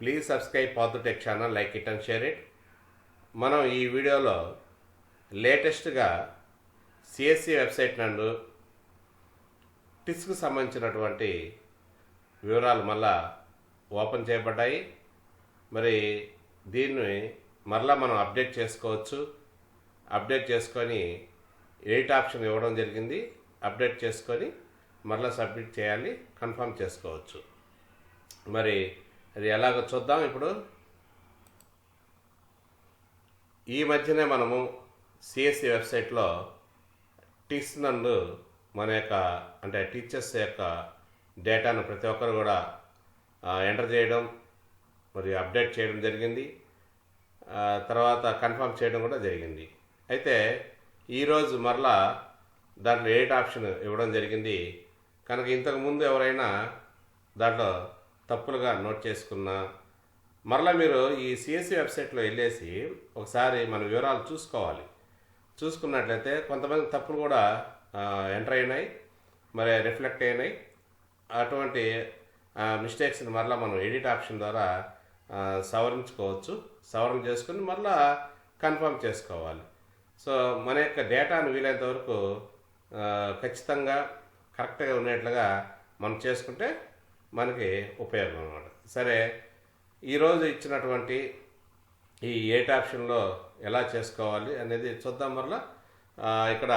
Please subscribe Path channel like it and share it మనం ఈ వీడియోలో లేటెస్ట్గా సిఎస్సి వెబ్సైట్ నందు టిస్కు సంబంధించినటువంటి వివరాలు మళ్ళా ఓపెన్ చేయబడ్డాయి. మరి దీన్ని మరలా మనం అప్డేట్ చేసుకోవచ్చు. అప్డేట్ చేసుకొని ఎయిట్ ఆప్షన్ ఇవ్వడం జరిగింది. అప్డేట్ చేసుకొని మరలా సబ్మిట్ చేయాలి కన్ఫర్మ్ చేసుకోవచ్చు. మరి అది ఎలాగో చూద్దాం ఇప్పుడు. ఈ మధ్యనే మనము సిఎస్సి వెబ్సైట్లో టీస్ నందు మన యొక్క అంటే టీచర్స్ యొక్క డేటాను ప్రతి ఒక్కరు కూడా ఎంటర్ చేయడం మరియు అప్డేట్ చేయడం జరిగింది. తర్వాత కన్ఫర్మ్ చేయడం కూడా జరిగింది. అయితే ఈరోజు మరలా దాంట్లో ఎయిట్ ఆప్షన్ ఇవ్వడం జరిగింది. కనుక ఇంతకు ముందు ఎవరైనా దాంట్లో తప్పులుగా నోట్ చేసుకున్నా మరలా మీరు ఈ సిఎస్సి వెబ్సైట్లో వెళ్ళేసి ఒకసారి మన వివరాలు చూసుకోవాలి. చూసుకున్నట్లయితే కొంతమంది తప్పులు కూడా ఎంటర్ అయినాయి మరి రిఫ్లెక్ట్ అయినాయి. అటువంటి మిస్టేక్స్ని మరలా మనం ఎడిట్ ఆప్షన్ ద్వారా సవరించుకోవచ్చు. సవరణ చేసుకుని మరలా కన్ఫర్మ్ చేసుకోవాలి. సో మన యొక్క డేటాను వీలైనంత వరకు ఖచ్చితంగా కరెక్ట్గా ఉండేట్లుగా మనం చేసుకుంటే మనకి ఉపయోగం అన్నమాట. సరే ఈరోజు ఇచ్చినటువంటి ఈ ఎయిట్ ఆప్షన్లో ఎలా చేసుకోవాలి అనేది చూద్దాం మరలా. ఇక్కడ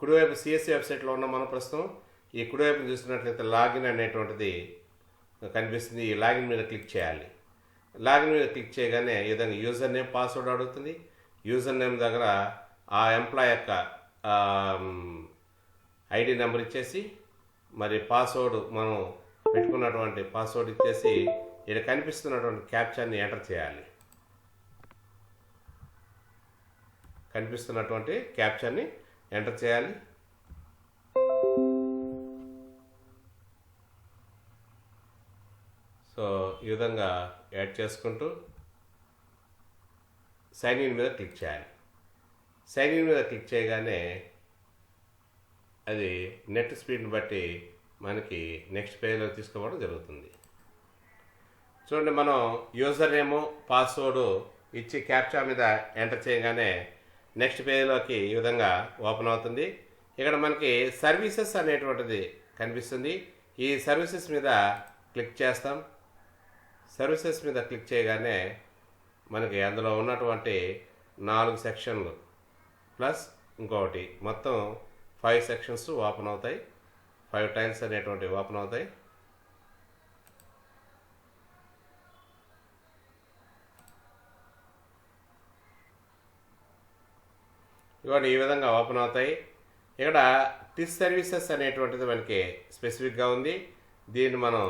కుడివైపు సిఎస్సి వెబ్సైట్లో ఉన్న మనం ప్రస్తుతం ఈ కుడివైపు చూసినట్లయితే లాగిన్ అనేటువంటిది కనిపిస్తుంది. ఈ లాగిన్ మీద క్లిక్ చేయాలి. లాగిన్ మీద క్లిక్ చేయగానే ఈ విధంగా యూజర్ నేమ్ పాస్వర్డ్ అడుగుతుంది. యూజర్ నేమ్ దగ్గర ఆ ఎంప్లాయ్ యొక్క ఐడి నెంబర్ ఇచ్చేసి మరి పాస్వర్డ్ మనం పెట్టుకున్నటువంటి పాస్వర్డ్ ఇచ్చేసి ఇక్కడ కనిపిస్తున్నటువంటి క్యాప్చర్ని ఎంటర్ చేయాలి. కనిపిస్తున్నటువంటి క్యాప్చర్ని ఎంటర్ చేయాలి. సో ఈ విధంగా యాడ్ చేసుకుంటూ సైన్ ఇన్ మీద క్లిక్ చేయాలి. సైన్ ఇన్ మీద క్లిక్ చేయగానే అది నెట్ స్పీడ్ని బట్టి మనకి నెక్స్ట్ పేజ్లో తీసుకోవడం జరుగుతుంది. చూడండి మనం యూజర్ నేము పాస్వర్డ్ ఇచ్చి క్యాప్చా మీద ఎంటర్ చేయగానే నెక్స్ట్ పేజ్లోకి ఈ విధంగా ఓపెన్ అవుతుంది. ఇక్కడ మనకి సర్వీసెస్ అనేటువంటిది కనిపిస్తుంది. ఈ సర్వీసెస్ మీద క్లిక్ చేస్తాం. సర్వీసెస్ మీద క్లిక్ చేయగానే మనకి అందులో ఉన్నటువంటి నాలుగు సెక్షన్లు ప్లస్ ఇంకొకటి. మొత్తం ఫైవ్ సెక్షన్స్ ఓపెన్ అవుతాయి. ఫైవ్ టైల్స్ అనేటువంటి ఓపెన్ అవుతాయి. ఇవన్నీ ఈ విధంగా ఓపెన్ అవుతాయి. ఇక్కడ టిస్ సర్వీసెస్ అనేటువంటిది మనకి స్పెసిఫిక్గా ఉంది. దీన్ని మనం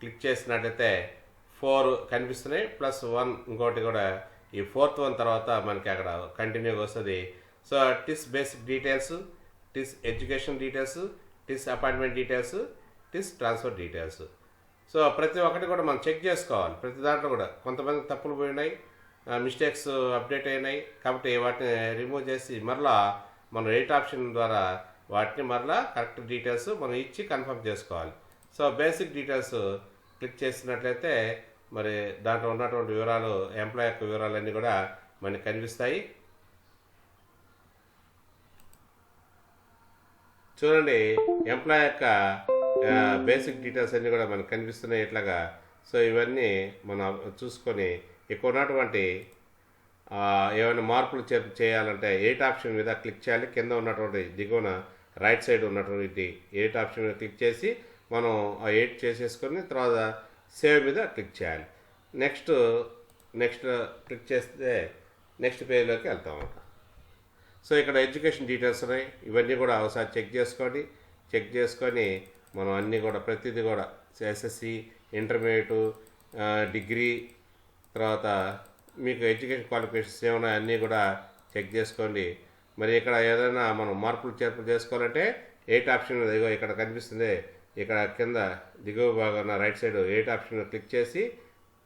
క్లిక్ చేసినట్లయితే ఫోర్ కనిపిస్తున్నాయి. ప్లస్ వన్ ఇంకోటి కూడా ఈ ఫోర్త్ వన్ తర్వాత మనకి అక్కడ కంటిన్యూగా వస్తుంది. So this basic details this education details this appointment details this transfer details. So ప్రతి ఒక్కటి కూడా మనం చెక్ చేసుకోవాలి. ప్రతి దాంట్లో కూడా కొంతమంది తప్పులు పోయినాయి మిస్టేక్స్ అప్డేట్ అయినాయి కాబట్టి వాటిని రిమూవ్ చేసి మరలా మనం రేట్ ఆప్షన్ ద్వారా వాటిని మరలా కరెక్ట్ డీటెయిల్స్ మనం ఇచ్చి కన్ఫర్మ్ చేసుకోవాలి. సో బేసిక్ డీటెయిల్స్ క్లిక్ చేసినట్లయితే మరి దాంట్లో ఉన్నటువంటి వివరాలు ఎంప్లాయ్ యొక్క వివరాలన్నీ కూడా మనకి కనిపిస్తాయి. చూడండి ఎంప్లాయ్ యొక్క బేసిక్ డీటెయిల్స్ అన్నీ కూడా మనకు కనిపిస్తున్నాయి ఇట్లాగా. సో ఇవన్నీ మనం చూసుకొని ఎక్కువ ఉన్నటువంటి ఏమైనా మార్పులు చే చేయాలంటే ఎయిట్ ఆప్షన్ మీద క్లిక్ చేయాలి. కింద ఉన్నటువంటి దిగువన రైట్ సైడ్ ఉన్నటువంటి ఎయిట్ ఆప్షన్ మీద క్లిక్ చేసి మనం ఆ ఎయిట్ చేసేసుకొని తర్వాత సేవ్ మీద క్లిక్ చేయాలి. నెక్స్ట్ నెక్స్ట్ క్లిక్ చేస్తే నెక్స్ట్ పేజ్లోకి వెళ్తాం. సో ఇక్కడ ఎడ్యుకేషన్ డీటెయిల్స్ ఉన్నాయి. ఇవన్నీ కూడా ఒకసారి చెక్ చేసుకోండి. చెక్ చేసుకొని మనం అన్నీ కూడా ప్రతిదీ కూడా ఎస్ఎస్సి ఇంటర్మీడియట్ డిగ్రీ తర్వాత మీకు ఎడ్యుకేషన్ క్వాలిఫికేషన్స్ ఏమైనా అన్నీ కూడా చెక్ చేసుకోండి. మరి ఇక్కడ ఏదైనా మనం మార్పులు చేర్పులు చేసుకోవాలంటే ఎయిట్ ఆప్షన్ ఇదిగో ఇక్కడ కనిపిస్తుంది. ఇక్కడ కింద దిగువ భాగం right side edit option click చేసి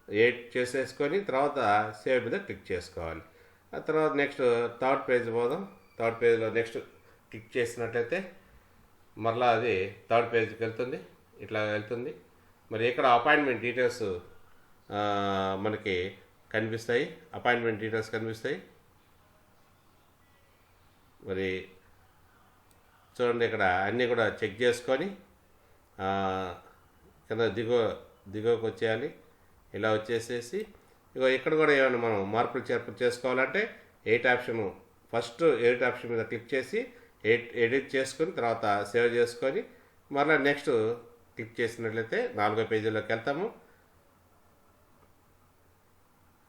ఎయిట్ చేసేసుకొని తర్వాత సేవ్ మీద క్లిక్ చేసుకోవాలి. ఆ తర్వాత నెక్స్ట్ థర్డ్ పేజ్ పోదాం. థర్డ్ పేజ్లో నెక్స్ట్ క్లిక్ చేసినట్లయితే మరలా అది థర్డ్ పేజ్కి వెళ్తుంది. ఇట్లా వెళ్తుంది. మరి ఇక్కడ అపాయింట్మెంట్ డీటెయిల్స్ మనకి కనిపిస్తాయి. అపాయింట్మెంట్ డీటెయిల్స్ కనిపిస్తాయి. మరి చూడండి ఇక్కడ అన్నీ కూడా చెక్ చేసుకొని కింద దిగువ దిగువకు వచ్చేయాలి. ఇలా వచ్చేసేసి ఇగో ఇక్కడ కూడా ఏమైనా మనం మార్పులు చేర్పులు చేసుకోవాలంటే edit option first edit option మీద క్లిక్ చేసి ఎయిట్ ఎడిట్ చేసుకుని తర్వాత సేవ్ చేసుకొని మరలా నెక్స్ట్ క్లిక్ చేసినట్లయితే నాలుగో పేజీలోకి వెళ్తాము.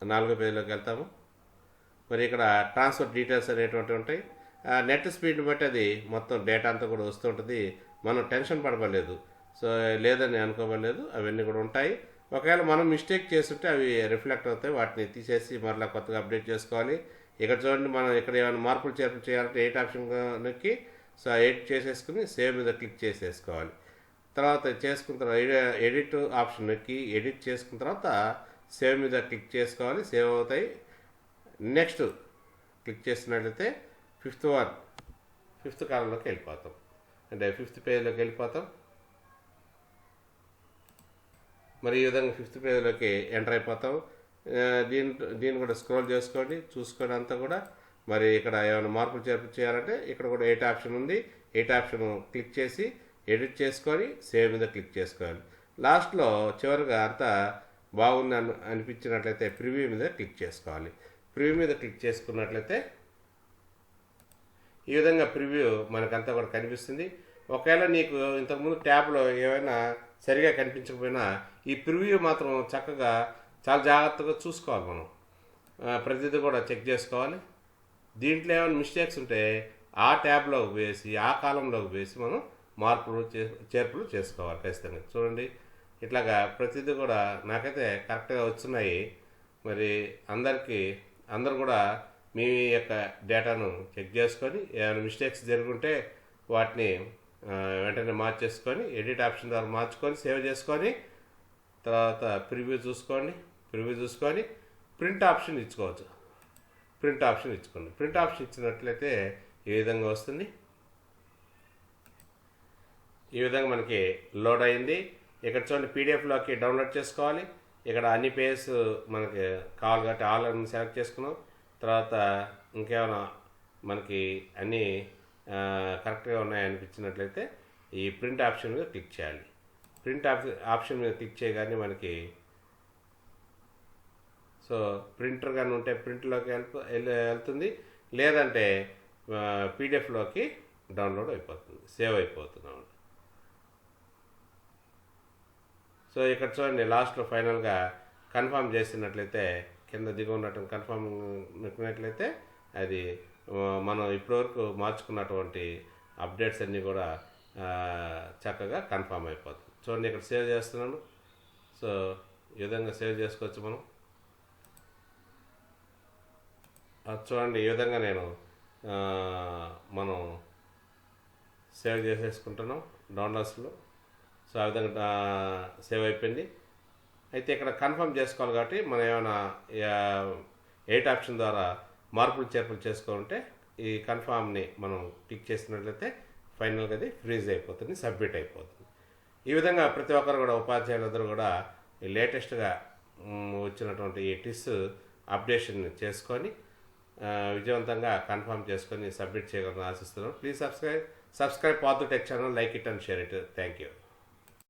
నాలుగో పేజీలోకి వెళ్తాము. మరి ఇక్కడ ట్రాన్స్ఫర్ డీటెయిల్స్ అనేటువంటివి ఉంటాయి. నెట్ స్పీడ్ బట్టి అది మొత్తం డేటా అంతా కూడా వస్తూ ఉంటుంది. మనం టెన్షన్ పడవలేదు సో లేదని అనుకోవలేదు అవన్నీ కూడా ఉంటాయి. ఒకవేళ మనం మిస్టేక్ చేస్తుంటే అవి రిఫ్లెక్ట్ అవుతాయి. వాటిని తీసేసి మరలా కొత్తగా అప్డేట్ చేసుకోవాలి. ఇక్కడ చూడండి మనం ఇక్కడ ఏమైనా మార్పులు చేర్పులు చేయాలంటే ఎయిట్ ఆప్షన్ నొక్కి సో ఎయిట్ చేసేసుకుని సేవ్ మీద క్లిక్ చేసేసుకోవాలి. తర్వాత చేసుకున్న తర్వాత ఎడిట్ ఆప్షన్ నొక్కి ఎడిట్ చేసుకున్న తర్వాత సేవ్ మీద క్లిక్ చేసుకోవాలి. సేవ్ అవుతాయి. నెక్స్ట్ క్లిక్ చేసినట్లయితే ఫిఫ్త్ వన్ ఫిఫ్త్ కాలంలోకి వెళ్ళిపోతాం. అంటే ఫిఫ్త్ పేజ్లోకి వెళ్ళిపోతాం. మరి ఈ విధంగా ఫిఫ్త్ పేజ్లోకి ఎంటర్ అయిపోతాం. దీని దీన్ని కూడా స్క్రోల్ చేసుకోండి చూసుకోండి అంతా కూడా మరి ఇక్కడ ఏమైనా మార్పులు చేర్పు చేయాలంటే ఇక్కడ కూడా ఎయిట్ ఆప్షన్ ఉంది. ఎయిట్ ఆప్షన్ క్లిక్ చేసి ఎడిట్ చేసుకొని సేవ్ మీద క్లిక్ చేసుకోవాలి. లాస్ట్లో చివరిగా అంతా బాగుంది అని అనిపించినట్లయితే ప్రివ్యూ మీద క్లిక్ చేసుకోవాలి. ప్రివ్యూ మీద క్లిక్ చేసుకున్నట్లయితే ఈ విధంగా ప్రివ్యూ మనకంతా కూడా కనిపిస్తుంది. ఒకవేళ నీకు ఇంతకుముందు ట్యాబ్లో ఏమైనా సరిగా కనిపించకపోయినా ఈ ప్రివ్యూ మాత్రం చక్కగా చాలా జాగ్రత్తగా చూసుకోవాలి మనం. ప్రతిదీ కూడా చెక్ చేసుకోవాలి. దీంట్లో ఏమైనా మిస్టేక్స్ ఉంటే ఆ ట్యాబ్లోకి వేసి ఆ కాలంలోకి వేసి మనం మార్పులు చే- చేర్పులు చేసుకోవాలి ఖచ్చితంగా. చూడండి ఇట్లాగా ప్రతిదీ కూడా నాకైతే కరెక్ట్గా వస్తున్నాయి మరి అందరికీ అందరు కూడా మీ యొక్క డేటాను చెక్ చేసుకొని ఏమైనా మిస్టేక్స్ జరుగుంటే వాటిని వెంటనే మార్చేసుకొని ఎడిట్ ఆప్షన్ ద్వారా మార్చుకొని సేవ్ చేసుకొని తర్వాత ప్రివ్యూ చూసుకోండి ప్రివ్యూ చూసుకొని ప్రింట్ ఆప్షన్ ఇచ్చుకోవచ్చు. ప్రింట్ ఆప్షన్ ఇచ్చుకోండి. ప్రింట్ ఆప్షన్ ఇచ్చినట్లయితే ఈ విధంగా వస్తుంది? ఈ విధంగా మనకి లోడ్ అయింది. ఇక్కడ చూడండి పీడిఎఫ్లోకి డౌన్లోడ్ చేసుకోవాలి. ఇక్కడ అన్ని పేజెస్ మనకి కావాలి కాబట్టి ఆల్ సెలెక్ట్ చేసుకున్నాం. తర్వాత ఇంకేమైనా మనకి అన్నీ కరెక్ట్గా ఉన్నాయనిపించినట్లయితే ఈ ప్రింట్ ఆప్షన్ మీద క్లిక్ చేయాలి ప్రింట్ ఆప్షన్ ఆప్షన్ మీద క్లిక్ చేయగానే మనకి సో ప్రింటర్ కానీ ఉంటే ప్రింట్లోకి వెళ్ళి వెళ్తుంది లేదంటే పీడిఎఫ్లోకి డౌన్లోడ్ అయిపోతుంది సేవ్ అయిపోతుంది అన్నమాట. సో ఇక్కడ చూడండి లాస్ట్లో ఫైనల్గా కన్ఫర్మ్ చేసినట్లయితే కింద దిగు ఉన్నట్టు కన్ఫర్మ్ నొక్కినట్లయితే అది మనం ఇప్పటివరకు మార్చుకున్నటువంటి అప్డేట్స్ అన్నీ కూడా చక్కగా కన్ఫామ్ అయిపోతుంది చూడండి ఇక్కడ సేవ్ చేస్తున్నాను. సో ఈ విధంగా సేవ్ చేసుకోవచ్చు మనం. చూడండి ఈ విధంగా నేను మనం సేవ్ చేసేసుకుంటున్నాం డౌన్లోడ్స్లో. సో ఆ విధంగా సేవ్ అయిపోయింది. అయితే ఇక్కడ కన్ఫర్మ్ చేసుకోవాలి కాబట్టి మనం ఏమైనా ఎయిట్ ఆప్షన్ ద్వారా మార్పులు చేర్పులు చేసుకోవాలంటే ఈ కన్ఫామ్ని మనం క్లిక్ చేసినట్లయితే ఫైనల్గా అది ఫ్రీజ్ అయిపోతుంది సబ్మిట్ అయిపోతుంది. ఈ విధంగా ప్రతి ఒక్కరు కూడా ఉపాధ్యాయులందరూ కూడా ఈ లేటెస్ట్గా వచ్చినటువంటి ఈ టిస్ అప్డేషన్ చేసుకొని విజయవంతంగా కన్ఫర్మ్ చేసుకొని సబ్మిట్ చేయగలని ఆశిస్తున్నాను. Please subscribe subscribe Path Tech channel like it and share it. Thank you.